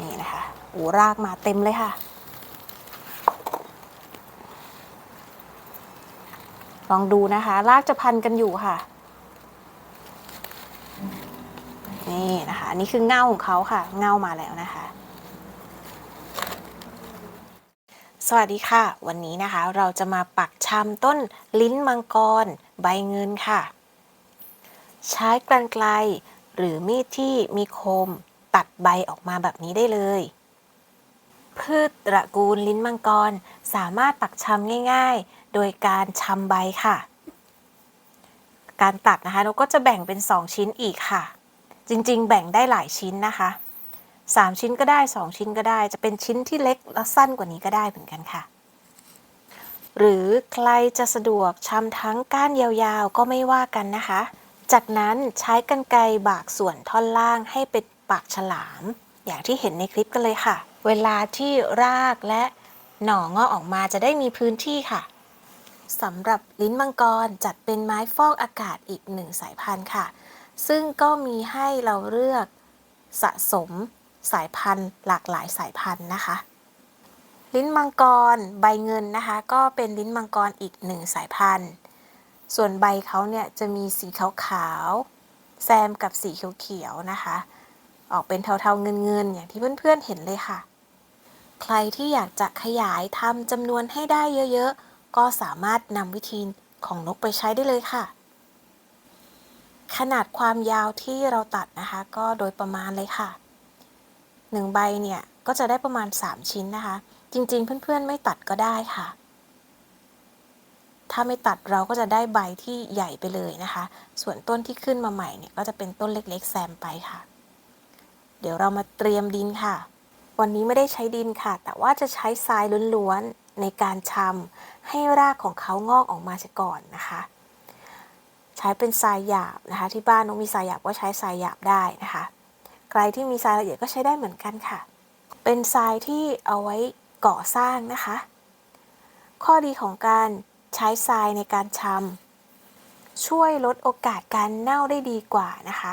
นี่นะคะโอ้รากมาเต็มเลยค่ะ ลองดูนะคะ รากจะพันกันอยู่ค่ะ นี่นะคะ นี่คือเงาของเขาค่ะ เงามาแล้วนะคะสวัสดีค่ะ วันนี้นะคะเราจะมาปักชำต้นลิ้นมังกร ใบเงินค่ะ ใช้กรรไกรหรือมีดที่มีคม ตัดใบออกมาแบบนี้ได้เลย พืชตระกูลลิ้นมังกร สามารถปักชำง่าย ๆ โดยการชำใบค่ะ การตัดนะคะเราก็จะแบ่งเป็น 2 ชิ้นอีกค่ะ จริงๆ แบ่งได้หลายชิ้นนะคะ 3 ชิ้นก็ได้ 2 ชิ้นก็ได้ จะเป็นชิ้นที่เล็กและสั้นกว่านี้ก็ได้เหมือนกันค่ะหรือใครจะสะดวกชำทั้งก้านยาวๆก็ไม่ว่ากันนะคะ จากนั้นใช้กรรไกรบากส่วนท่อนล่างให้เป็น ปากฉลาม อย่างที่เห็นในคลิปกันเลยค่ะ เวลาที่รากและหน่องอกออกมาจะได้มีพื้นที่ค่ะสำหรับลิ้นมังกรจัดเป็นไม้ฟอกอากาศอีกหนึ่งสายพันธุ์ค่ะ ซึ่งก็มีให้เราเลือกสะสมสายพันธุ์หลากหลายสายพันธุ์นะคะ ลิ้นมังกรใบเงินนะคะ ก็เป็นลิ้นมังกรอีกหนึ่งสายพันธุ์ ส่วนใบเขาเนี่ยจะมีสีขาวๆแซมกับสีเขียวๆนะคะ ออกเป็นเทาๆเงินๆอย่างที่เพื่อนๆเห็นเลยค่ะ ใครที่อยากจะขยายทำจำนวนให้ได้เยอะๆ ก็สามารถนำวิธีของนกไปใช้ได้เลยค่ะ ขนาดความยาวที่เราตัดนะคะ ก็โดยประมาณเลยค่ะหนึ่งใบเนี่ยก็จะได้ประมาณ 3 ชิ้นนะคะ จริง ๆ เพื่อนๆ ไม่ตัดก็ได้ค่ะ ถ้าไม่ตัดเราก็จะได้ใบที่ใหญ่ไปเลยนะคะ ส่วนต้นที่ขึ้นมาใหม่เนี่ยก็จะเป็นต้นเล็กๆ แซมไปค่ะ เดี๋ยวเรามาเตรียมดินค่ะ วันนี้ไม่ได้ใช้ดินค่ะ แต่ว่าจะใช้ทรายล้วนๆในการชำให้รากของเขางอกออกมาเสียก่อนนะคะ ใช้เป็นทรายหยาบนะคะ ที่บ้านน้องมีทรายหยาบก็ใช้ทรายหยาบได้นะคะ ใครที่มีทรายละเอียดก็ใช้ได้เหมือนกันค่ะ เป็นทรายที่เอาไว้ก่อสร้างนะคะ ข้อดีของการใช้ทรายในการชำช่วยลดโอกาสการเน่าได้ดีกว่านะคะ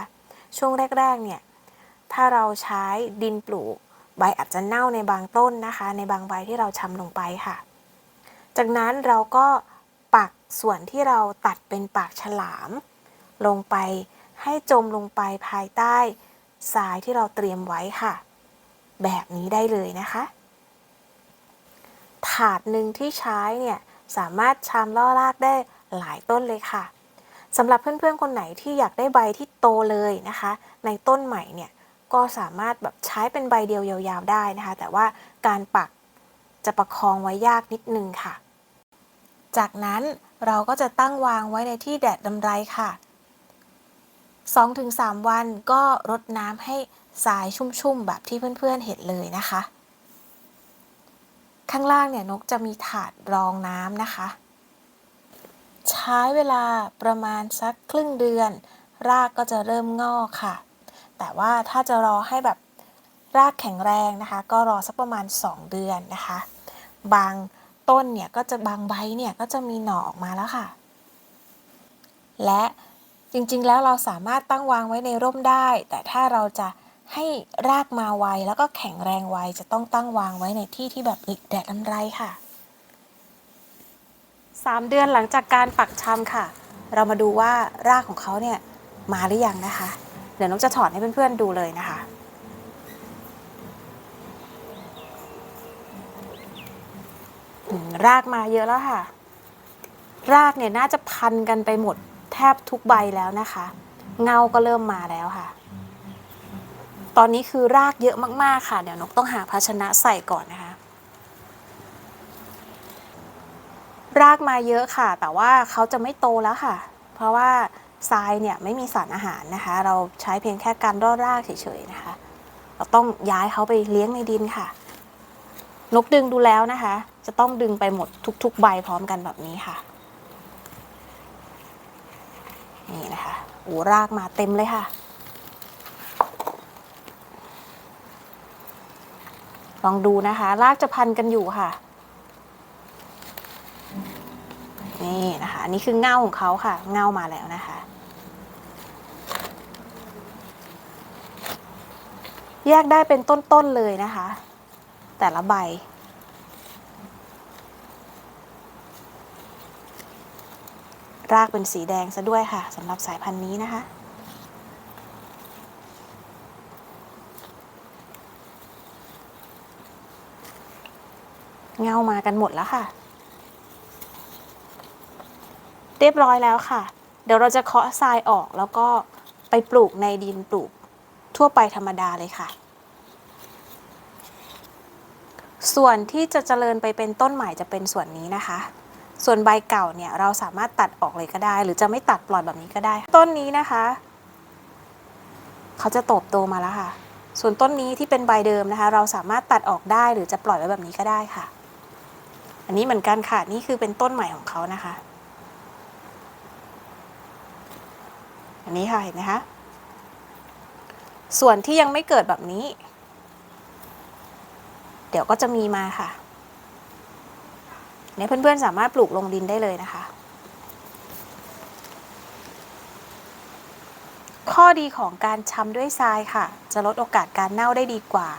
ช่วงแรกๆเนี่ย ถ้าเราใช้ดินปลูก ใบอาจจะเน่าในบางต้นนะคะ ในบางใบที่เราชำลงไปค่ะ จากนั้นเราก็ปักส่วนที่เราตัดเป็นปากฉลาม ลงไปให้จมลงไปภายใต้ทรายที่เราเตรียมไว้ค่ะ แบบนี้ได้เลยนะคะ ถาดหนึ่งที่ใช้เนี่ยสามารถชามล่อรากได้หลายต้นเลยค่ะสำหรับเพื่อนๆ คนไหนที่อยากได้ใบที่โตเลยนะคะ ในต้นใหม่เนี่ย ก็สามารถแบบใช้เป็นใบเดียวยาวๆได้นะคะ แต่ว่าการปักจะประคองไว้ยากนิดนึงค่ะ จากนั้นเราก็จะตั้งวางไว้ในที่แดดดำไรค่ะ 2-3 วันก็รดน้ำให้ทรายชุ่มๆ แบบที่เพื่อนๆเห็นเลยนะคะ ข้างล่างเนี่ยนกจะมีถาดรองน้ำนะคะ ใช้เวลาประมาณสักครึ่งเดือน รากก็จะเริ่มงอกค่ะ แต่ว่าถ้าจะรอให้แบบรากแข็งแรงนะคะ ก็รอสักประมาณ 2 เดือนนะคะ บางต้นเนี่ยก็จะบางใบเนี่ยก็จะมีหน่อออกมาแล้วค่ะ และจริงๆแล้วเราสามารถตั้งวางไว้ในร่มได้ แต่ถ้าเราจะให้รากมาไวแล้วก็แข็งแรงไวจะต้องตั้งวางไว้ในที่ที่แบบหลีกแดดลำไรค่ะ 3 เดือนหลังจากการปักชำค่ะ เรามาดูว่ารากของเขาเนี่ยมาหรือยังนะคะ เดี๋ยวนกจะถอดให้เพื่อนๆดูเลยนะคะ รากมาเยอะแล้วค่ะ รากเนี่ยน่าจะพันกันไปหมดแทบทุกใบแล้วนะคะ เงาก็เริ่มมาแล้วค่ะ ตอนนี้คือรากเยอะมากๆค่ะ เดี๋ยวนกต้องหาภาชนะใส่ก่อนนะคะ รากมาเยอะค่ะ แต่ว่าเขาจะไม่โตแล้วค่ะ เพราะว่า ทรายเนี่ยไม่มีสารอาหารนะคะ เราใช้เพียงแค่การร่อรากเฉยๆนะคะ เราต้องย้ายเขาไปเลี้ยงในดินค่ะ นกดึงดูแล้วนะคะ จะต้องดึงไปหมดทุก ๆ ใบพร้อมกันแบบนี้ค่ะนี่นะคะโอ้รากมาเต็มเลยค่ะ ลองดูนะคะ รากจะพันกันอยู่ค่ะ นี่นะคะ อันนี่คือเง่าของเขาค่ะ เง่ามาแล้วนะคะ แยกได้เป็นต้น ๆ เลยนะคะ แต่ละใบ รากเป็นสีแดงซะด้วยค่ะสำหรับสายพันธุ์นี้นะคะ เงามากันหมดแล้วค่ะ เรียบร้อยแล้วค่ะ เดี๋ยวเราจะเคาะทรายออกแล้วก็ไปปลูกในดินปลูก ทั่วไปธรรมดาเลยค่ะ ส่วนที่จะเจริญไปเป็นต้นใหม่จะเป็นส่วนนี้นะคะ ส่วนใบเก่าเนี่ยเราสามารถตัดออกเลยก็ได้ หรือจะไม่ตัดปล่อยแบบนี้ก็ได้ ต้นนี้นะคะ เขาจะโตบโตมาแล้วค่ะ ส่วนต้นนี้ที่เป็นใบเดิมนะคะ เราสามารถตัดออกได้หรือจะปล่อยไว้แบบนี้ก็ได้ค่ะ อันนี้เหมือนกันค่ะนี่คือเป็นต้นใหม่ของเขานะคะอันนี้ค่ะเห็นไหมคะ ส่วนที่ยังไม่เกิดแบบนี้ เดี๋ยวก็จะมีมาค่ะเนี่ยเพื่อนๆสามารถปลูกลงดินได้เลยนะคะ ข้อดีของการชำด้วยทรายค่ะ จะลดโอกาสการเน่าได้ดีกว่า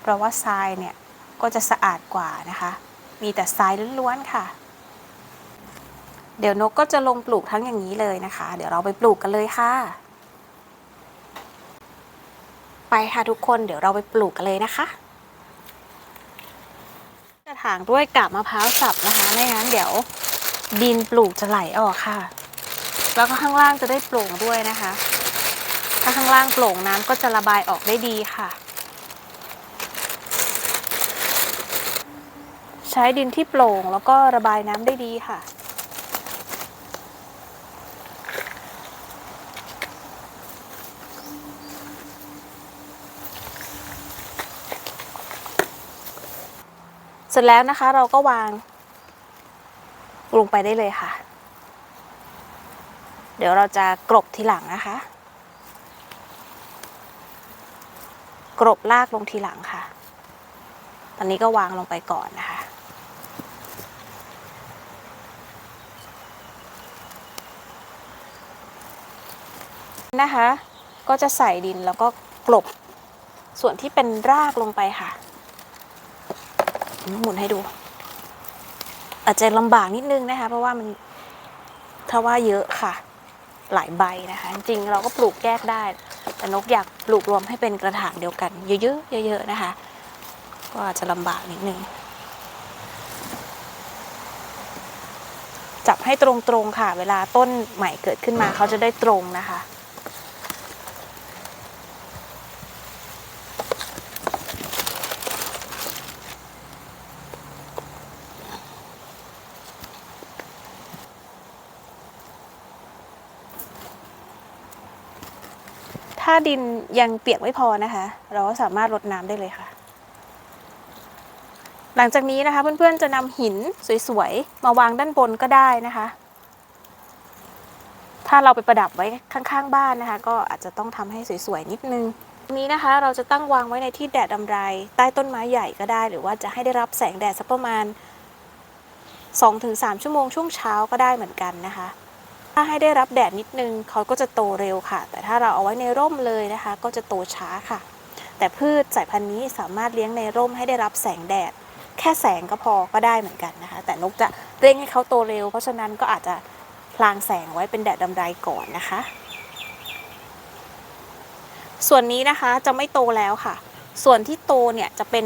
เพราะว่าทรายเนี่ยก็จะสะอาดกว่านะคะ มีแต่ทรายล้วนๆค่ะ เดี๋ยวนกก็จะลงปลูกทั้งอย่างนี้เลยนะคะ เดี๋ยวเราไปปลูกกันเลยค่ะ ค่ะทุกคนเดี๋ยวเราไปปลูกกันเลยนะคะจะถางด้วยกาบมะพร้าวสับนะคะไม่งั้นเดี๋ยวดินปลูกจะไหลออกค่ะ แล้วก็ข้างล่างจะได้โปร่งด้วยนะคะ ถ้าข้างล่างโปร่งน้ำก็จะระบายออกได้ดีค่ะ ใช้ดินที่โปร่งแล้วก็ระบายน้ำได้ดีค่ะ สร็จแล้วนะคะเราก็วางลงไปได้เลยค่ะ เดี๋ยวเราจะกรบทีหลังนะคะ กรบลากลงทีหลังค่ะ ตอนนี้ก็วางลงไปก่อนนะคะ นะคะ ก็จะใส่ดินแล้วก็กลบส่วนที่เป็นรากลงไปค่ะ หมุนให้ดู อาจจะลำบากนิดนึงนะคะ เพราะว่ามันถ้าว่าเยอะค่ะ หลายใบนะคะ จริงเราก็ปลูกแยกได้ แต่นกอยากปลูกรวมให้เป็นกระถางเดียวกัน เยอะๆเยอะๆนะคะ ก็อาจจะลำบากนิดนึงจับให้ตรงๆค่ะ เวลาต้นใหม่เกิดขึ้นมาเขาจะได้ตรงนะคะ ดินยังเปียกไม่พอนะคะ เราก็สามารถรดน้ำได้เลยค่ะ หลังจากนี้นะคะเพื่อนๆจะนำหินสวยๆ มาวางด้านบนก็ได้นะคะ ถ้าเราไปประดับไว้ข้างๆ บ้านนะคะ ก็อาจจะต้องทำให้สวยๆ นิดนึงนี้นะคะเราจะตั้งวางไว้ในที่แดดดำไรใต้ต้นไม้ใหญ่ก็ได้ หรือว่าจะให้ได้รับแสงแดดสักประมาณ 2-3 ชั่วโมงช่วงเช้าก็ได้เหมือนกันนะคะ ถ้าให้ได้รับแดดนิดนึงเขาก็จะโตเร็วค่ะ แต่ถ้าเราเอาไว้ในร่มเลยนะคะ ก็จะโตช้าค่ะ แต่พืชสายพันธุ์นี้สามารถเลี้ยงในร่มให้ได้รับแสงแดด แค่แสงก็พอก็ได้เหมือนกันนะคะ แต่นกจะเร่งให้เขาโตเร็ว เพราะฉะนั้นก็อาจจะพลางแสงไว้เป็นแดดดำไรก่อนนะคะ ส่วนนี้นะคะจะไม่โตแล้วค่ะ ส่วนที่โตเนี่ยจะเป็น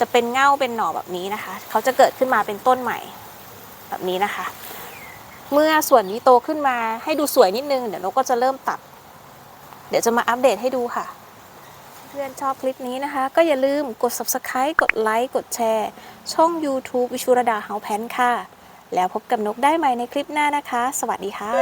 จะเป็นเง่าเป็นหน่อแบบนี้นะคะ เขาจะเกิดขึ้นมาเป็นต้นใหม่แบบนี้นะคะ เมื่อส่วนนี้โตขึ้นมาให้ดูสวยนิดนึง เดี๋ยวนกก็จะเริ่มตัด เดี๋ยวจะมาอัปเดตให้ดูค่ะ เพื่อนชอบคลิปนี้นะคะ ก็อย่าลืมกด subscribe กดไลค์กดแชร์ ช่อง YouTube วิชุรดาเฮาแพนค่ะ แล้วพบกับนกได้ใหม่ในคลิปหน้านะคะ สวัสดีค่ะ